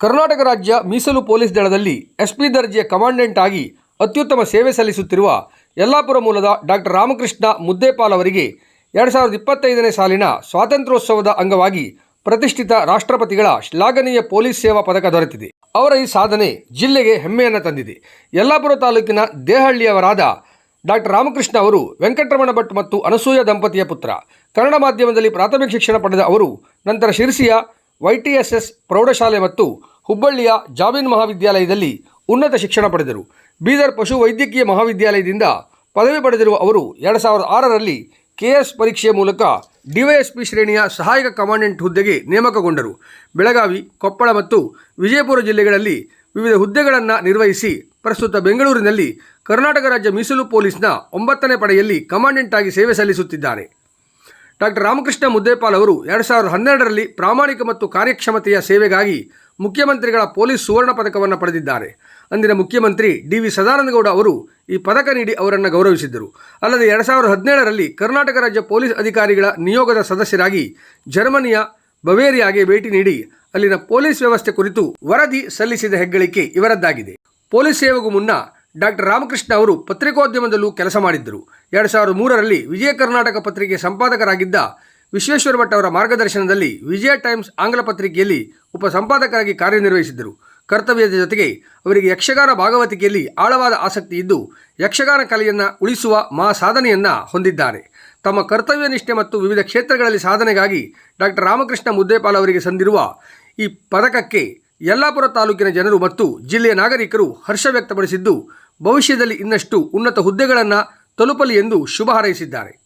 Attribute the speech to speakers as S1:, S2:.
S1: ಕರ್ನಾಟಕ ರಾಜ್ಯ ಮೀಸಲು ಪೊಲೀಸ್ ದಳದಲ್ಲಿ ಎಸ್ಪಿ ದರ್ಜೆಯ ಕಮಾಂಡೆಂಟ್ ಆಗಿ ಅತ್ಯುತ್ತಮ ಸೇವೆ ಸಲ್ಲಿಸುತ್ತಿರುವ ಯಲ್ಲಾಪುರ ಮೂಲದ ಡಾಕ್ಟರ್ ರಾಮಕೃಷ್ಣ ಮುದ್ದೇಪಾಲ್ ಅವರಿಗೆ ಎರಡು ಸಾವಿರದ ಇಪ್ಪತ್ತೈದನೇ ಸಾಲಿನ ಸ್ವಾತಂತ್ರ್ಯೋತ್ಸವದ ಅಂಗವಾಗಿ ಪ್ರತಿಷ್ಠಿತ ರಾಷ್ಟ್ರಪತಿಗಳ ಶ್ಲಾಘನೀಯ ಪೊಲೀಸ್ ಸೇವಾ ಪದಕ ದೊರೆತಿದೆ. ಅವರ ಈ ಸಾಧನೆ ಜಿಲ್ಲೆಗೆ ಹೆಮ್ಮೆಯನ್ನು ತಂದಿದೆ. ಯಲ್ಲಾಪುರ ತಾಲೂಕಿನ ದೇಹಳ್ಳಿಯವರಾದ ಡಾಕ್ಟರ್ ರಾಮಕೃಷ್ಣ ಅವರು ವೆಂಕಟರಮಣ ಭಟ್ ಮತ್ತು ಅನಸೂಯ ದಂಪತಿಯ ಪುತ್ರ. ಕನ್ನಡ ಮಾಧ್ಯಮದಲ್ಲಿ ಪ್ರಾಥಮಿಕ ಶಿಕ್ಷಣ ಪಡೆದ ಅವರು, ನಂತರ ಶಿರಸಿಯ ವೈಟಿಎಸ್ಎಸ್ ಪ್ರೌಢಶಾಲೆ ಮತ್ತು ಹುಬ್ಬಳ್ಳಿಯ ಜಾಮೀನ್ ಮಹಾವಿದ್ಯಾಲಯದಲ್ಲಿ ಉನ್ನತ ಶಿಕ್ಷಣ ಪಡೆದರು. ಬೀದರ್ ಪಶು ವೈದ್ಯಕೀಯ ಮಹಾವಿದ್ಯಾಲಯದಿಂದ ಪದವಿ ಪಡೆದಿರುವ ಅವರು ಎರಡು ಸಾವಿರದ ಆರರಲ್ಲಿ ಕೆಎಸ್ ಪರೀಕ್ಷೆಯ ಮೂಲಕ ಡಿವೈಎಸ್ಪಿ ಶ್ರೇಣಿಯ ಸಹಾಯಕ ಕಮಾಂಡೆಂಟ್ ಹುದ್ದೆಗೆ ನೇಮಕಗೊಂಡರು. ಬೆಳಗಾವಿ, ಕೊಪ್ಪಳ ಮತ್ತು ವಿಜಯಪುರ ಜಿಲ್ಲೆಗಳಲ್ಲಿ ವಿವಿಧ ಹುದ್ದೆಗಳನ್ನು ನಿರ್ವಹಿಸಿ ಪ್ರಸ್ತುತ ಬೆಂಗಳೂರಿನಲ್ಲಿ ಕರ್ನಾಟಕ ರಾಜ್ಯ ಮೀಸಲು ಪೊಲೀಸ್ನ ಒಂಬತ್ತನೇ ಪಡೆಯಲ್ಲಿ ಕಮಾಂಡೆಂಟ್ ಆಗಿ ಸೇವೆ ಸಲ್ಲಿಸುತ್ತಿದ್ದಾರೆ. ಡಾಕ್ಟರ್ ರಾಮಕೃಷ್ಣ ಮುದ್ದೇಪಾಲ್ ಅವರು ಎರಡು ಸಾವಿರದ ಹನ್ನೆರಡರಲ್ಲಿ ಪ್ರಾಮಾಣಿಕ ಮತ್ತು ಕಾರ್ಯಕ್ಷಮತೆಯ ಸೇವೆಗಾಗಿ ಮುಖ್ಯಮಂತ್ರಿಗಳ ಪೊಲೀಸ್ ಸುವರ್ಣ ಪದಕವನ್ನು ಪಡೆದಿದ್ದಾರೆ. ಅಂದಿನ ಮುಖ್ಯಮಂತ್ರಿ ಡಿ ವಿ ಸದಾನಂದಗೌಡ ಅವರು ಈ ಪದಕ ನೀಡಿ ಅವರನ್ನು ಗೌರವಿಸಿದ್ದರು. ಅಲ್ಲದೆ ಎರಡು ಸಾವಿರದ ಹದಿನೇಳರಲ್ಲಿ ಕರ್ನಾಟಕ ರಾಜ್ಯ ಪೊಲೀಸ್ ಅಧಿಕಾರಿಗಳ ನಿಯೋಗದ ಸದಸ್ಯರಾಗಿ ಜರ್ಮನಿಯ ಬವೇರಿಯಾಗೆ ಭೇಟಿ ನೀಡಿ ಅಲ್ಲಿನ ಪೊಲೀಸ್ ವ್ಯವಸ್ಥೆ ಕುರಿತು ವರದಿ ಸಲ್ಲಿಸಿದ ಹೆಗ್ಗಳಿಕೆ ಇವರದ್ದಾಗಿದೆ. ಪೊಲೀಸ್ ಸೇವೆಗೂ ಮುನ್ನ ಡಾಕ್ಟರ್ ರಾಮಕೃಷ್ಣ ಅವರು ಪತ್ರಿಕೋದ್ಯಮದಲ್ಲೂ ಕೆಲಸ ಮಾಡಿದ್ದರು. ಎರಡು ಸಾವಿರದ ಮೂರರಲ್ಲಿ ವಿಜಯ ಕರ್ನಾಟಕ ಪತ್ರಿಕೆ ಸಂಪಾದಕರಾಗಿದ್ದ ವಿಶ್ವೇಶ್ವರ ಭಟ್ ಅವರ ಮಾರ್ಗದರ್ಶನದಲ್ಲಿ ವಿಜಯ ಟೈಮ್ಸ್ ಆಂಗ್ಲ ಪತ್ರಿಕೆಯಲ್ಲಿ ಉಪ ಸಂಪಾದಕರಾಗಿ ಕಾರ್ಯನಿರ್ವಹಿಸಿದ್ದರು. ಕರ್ತವ್ಯದ ಜೊತೆಗೆ ಅವರಿಗೆ ಯಕ್ಷಗಾನ ಭಾಗವತಿಕೆಯಲ್ಲಿ ಆಳವಾದ ಆಸಕ್ತಿ ಇದ್ದು, ಯಕ್ಷಗಾನ ಕಲೆಯನ್ನು ಉಳಿಸುವ ಮಹಾ ಸಾಧನೆಯನ್ನು ಹೊಂದಿದ್ದಾರೆ. ತಮ್ಮ ಕರ್ತವ್ಯ ನಿಷ್ಠೆ ಮತ್ತು ವಿವಿಧ ಕ್ಷೇತ್ರಗಳಲ್ಲಿ ಸಾಧನೆಗಾಗಿ ಡಾಕ್ಟರ್ ರಾಮಕೃಷ್ಣ ಮುದ್ದೇಪಾಲ್ ಅವರಿಗೆ ಸಂದಿರುವ ಈ ಪದಕಕ್ಕೆ ಯಲ್ಲಾಪುರ ತಾಲೂಕಿನ ಜನರು ಮತ್ತು ಜಿಲ್ಲೆಯ ನಾಗರಿಕರು ಹರ್ಷ ವ್ಯಕ್ತಪಡಿಸಿದ್ದು, ಭವಿಷ್ಯದಲ್ಲಿ ಇನ್ನಷ್ಟು ಉನ್ನತ ಹುದ್ದೆಗಳನ್ನು ತಲುಪಲಿ ಎಂದು ಶುಭ ಹಾರೈಸಿದ್ದಾರೆ.